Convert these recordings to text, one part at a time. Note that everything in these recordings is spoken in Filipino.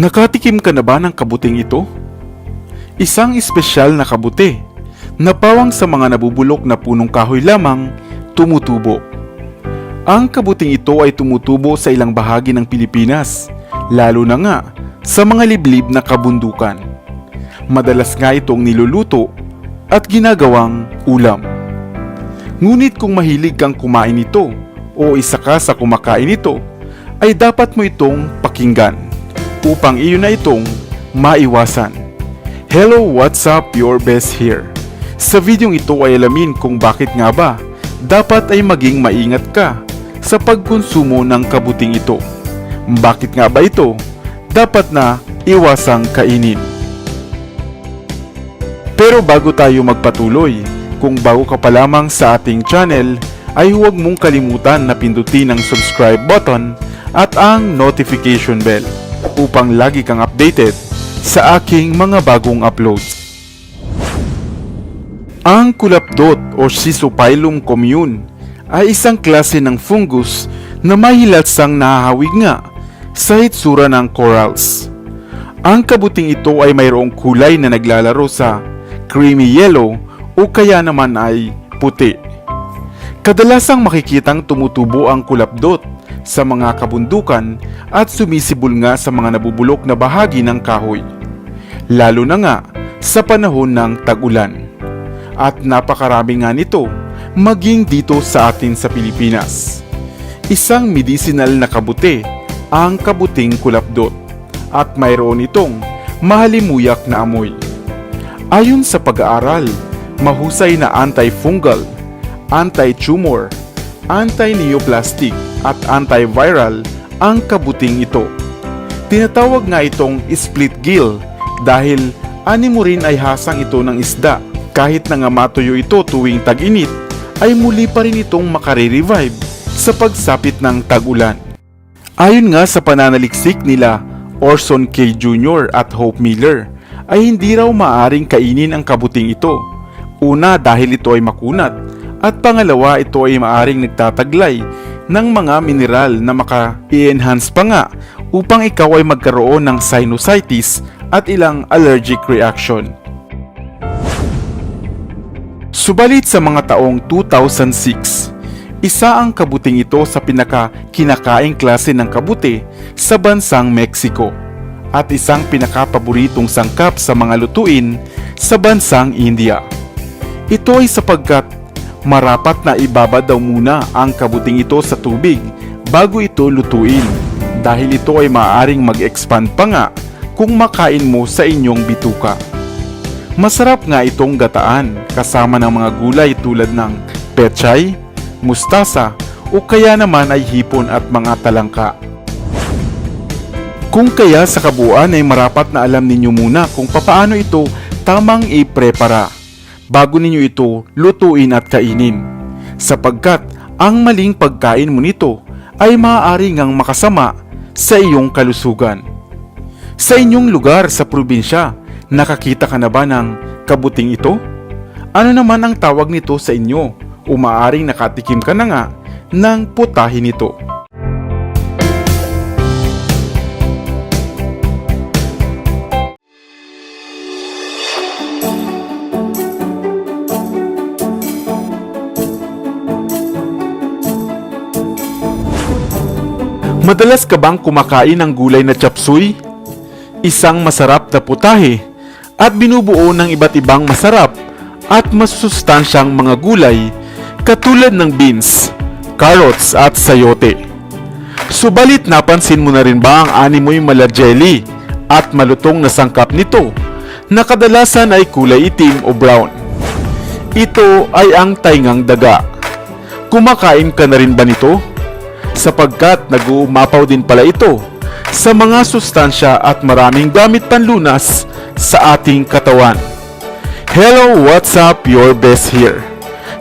Nakatikim ka na ba ng kabuting ito? Isang espesyal na kabuti na pawang sa mga nabubulok na punong kahoy lamang tumutubo. Ang kabuting ito ay tumutubo sa ilang bahagi ng Pilipinas, lalo na nga sa mga liblib na kabundukan. Madalas nga itong niluluto at ginagawang ulam. Ngunit kung mahilig kang kumain nito o isa ka sa kumakain nito, ay dapat mo itong pakinggan upang iyon na itong maiwasan. Hello, what's up? Your best here. Sa videong ito ay alamin kung bakit nga ba dapat ay maging maingat ka sa pagkonsumo ng kabuting ito. Bakit nga ba ito dapat na iwasang kainin? Pero bago tayo magpatuloy, kung bago ka pa lamang sa ating channel, ay huwag mong kalimutan na pindutin ang subscribe button at ang notification bell upang lagi kang updated sa aking mga bagong uploads. Ang kulapdot o Schizophyllum commune ay isang klase ng fungus na mahilatsang nahahawig nga sa hitsura ng corals. Ang kabuting ito ay mayroong kulay na naglalaro sa creamy yellow o kaya naman ay puti. Kadalasang makikitang tumutubo ang kulapdot sa mga kabundukan at sumisibol nga sa mga nabubulok na bahagi ng kahoy. Lalo na nga sa panahon ng tag-ulan. At napakarami nga nito maging dito sa atin sa Pilipinas. Isang medicinal na kabuti ang kabuting kulapdot at mayroon itong mahalimuyak na amoy. Ayon sa pag-aaral, mahusay na antifungal, anti-tumor, anti-neoplastic at antiviral ang kabuting ito. Tinatawag nga itong split gill dahil ani mo rin ay hasang ito ng isda. Kahit na nga matuyo ito tuwing tag-init, ay muli pa rin itong makare-revive sa pagsapit ng tag-ulan. Ayon nga sa pananaliksik nila Orson K. Jr. at Hope Miller, ay hindi raw maaring kainin ang kabuting ito. Una dahil ito ay makunat, at pangalawa ito ay maaring nagtataglay ng mga mineral na maka-i-enhance pa nga upang ikaw ay magkaroon ng sinusitis at ilang allergic reaction. Subalit sa mga taong 2006, isa ang kabuting ito sa pinaka kinakaing klase ng kabuti sa bansang Mexico at isang pinakapaboritong sangkap sa mga lutuin sa bansang India. Ito ay sapagkat marapat na ibabad daw muna ang kabuting ito sa tubig bago ito lutuin dahil ito ay maaaring mag-expand pa nga kung makain mo sa inyong bituka. Masarap nga itong gataan kasama ng mga gulay tulad ng pechay, mustasa o kaya naman ay hipon at mga talangka. Kung kaya sa kabuuan ay marapat na alam ninyo muna kung papaano ito tamang iprepara bago ninyo ito lutuin at kainin. Sapagkat ang maling pagkain mo nito ay maaari ngang makasama sa iyong kalusugan. Sa inyong lugar sa probinsya, nakakita ka na ba ng kabuting ito? Ano naman ang tawag nito sa inyo? O maaaring nakatikim ka na nga ng putahe nito. Madalas ka bang kumakain ng gulay na chapsuy? Isang masarap na putahe at binubuo ng iba't ibang masarap at masustansyang mga gulay katulad ng beans, carrots at sayote. Subalit napansin mo na rin ba ang animoy mala jelly at malutong na sangkap nito na kadalasan ay kulay itim o brown. Ito ay ang taingang daga. Kumakain ka na rin ba nito? Sapagkat nag-uumapaw din pala ito sa mga sustansya at maraming gamit panlunas sa ating katawan. Hello, what's up? Your best here.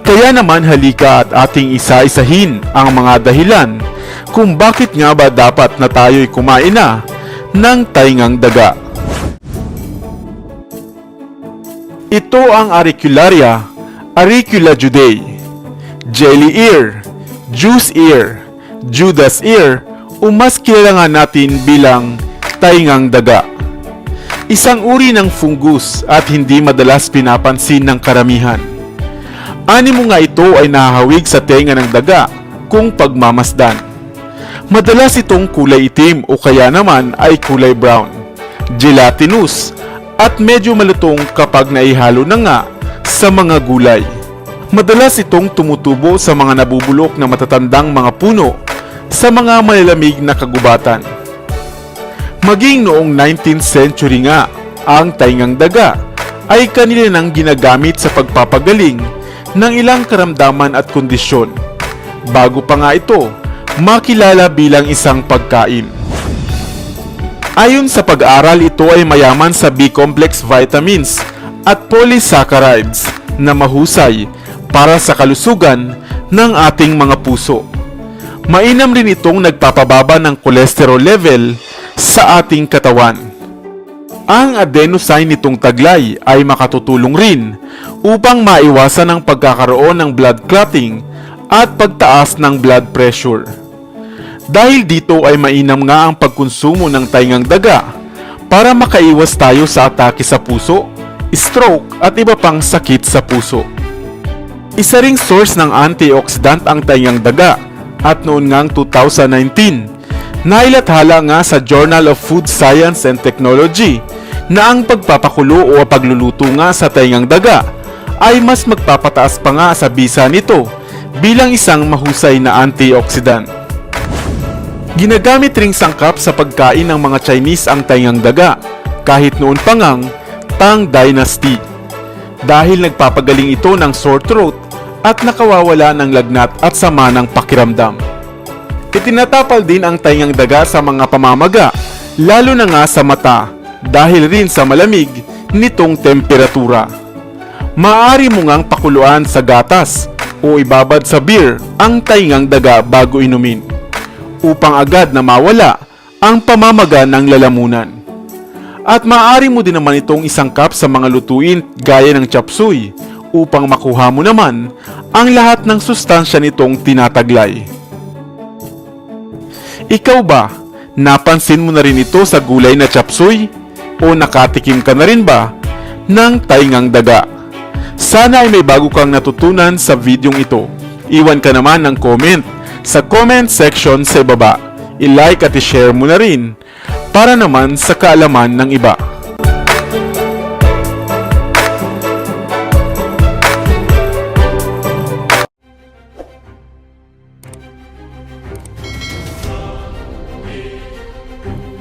Kaya naman halika at ating isa-isahin ang mga dahilan kung bakit nga ba dapat na tayo'y kumain na ng taingang daga. Ito ang Auricularia, Auriculajudae, Jelly Ear, Juice Ear, Judas Ear o mas kilala nga natin bilang taingang daga. Isang uri ng fungus at hindi madalas pinapansin ng karamihan. Animo nga ito ay nahahawig sa tenga ng daga kung pagmamasdan. Madalas itong kulay itim o kaya naman ay kulay brown, gelatinous at medyo malutong kapag naihalo na nga sa mga gulay. Madalas itong tumutubo sa mga nabubulok na matatandang mga puno sa mga malalamig na kagubatan. Maging noong 19th century nga, ang taingang daga ay kanila nang ginagamit sa pagpapagaling ng ilang karamdaman at kondisyon. Bago pa nga ito, makilala bilang isang pagkain. Ayon sa pag-aaral, ito ay mayaman sa B-complex vitamins at polysaccharides na mahusay para sa kalusugan ng ating mga puso. Mainam rin itong nagpapababa ng cholesterol level sa ating katawan. Ang adenosine nitong taglay ay makatutulong rin upang maiwasan ang pagkakaroon ng blood clotting at pagtaas ng blood pressure. Dahil dito ay mainam nga ang pagkonsumo ng taingang daga para makaiwas tayo sa atake sa puso, stroke at iba pang sakit sa puso. Isa ring source ng antioxidant ang taingang daga at noon ngang 2019, nailathala nga sa Journal of Food Science and Technology na ang pagpapakulo o pagluluto nga sa taingang daga ay mas magpapataas pa nga sa bisa nito bilang isang mahusay na antioxidant. Ginagamit ring sangkap sa pagkain ng mga Chinese ang taingang daga kahit noon pa ngang Tang Dynasty dahil nagpapagaling ito ng sore throat at nakawawala ng lagnat at sama ng pakiramdam. Itinatapal din ang taingang daga sa mga pamamaga, lalo na nga sa mata dahil rin sa malamig nitong temperatura. Maaari mo ngang pakuluan sa gatas o ibabad sa beer ang taingang daga bago inumin upang agad na mawala ang pamamaga ng lalamunan. At maaari mo din naman itong isangkap sa mga lutuin gaya ng chapsuy upang makuha mo naman ang lahat ng sustansya nitong tinataglay. Ikaw ba, napansin mo na rin ito sa gulay na chapsuy? O nakatikim ka na rin ba ng taingang daga? Sana ay may bago kang natutunan sa videong ito. Iwan ka naman ng comment sa comment section sa ibaba. I-like at i-share mo na rin para naman sa kaalaman ng iba.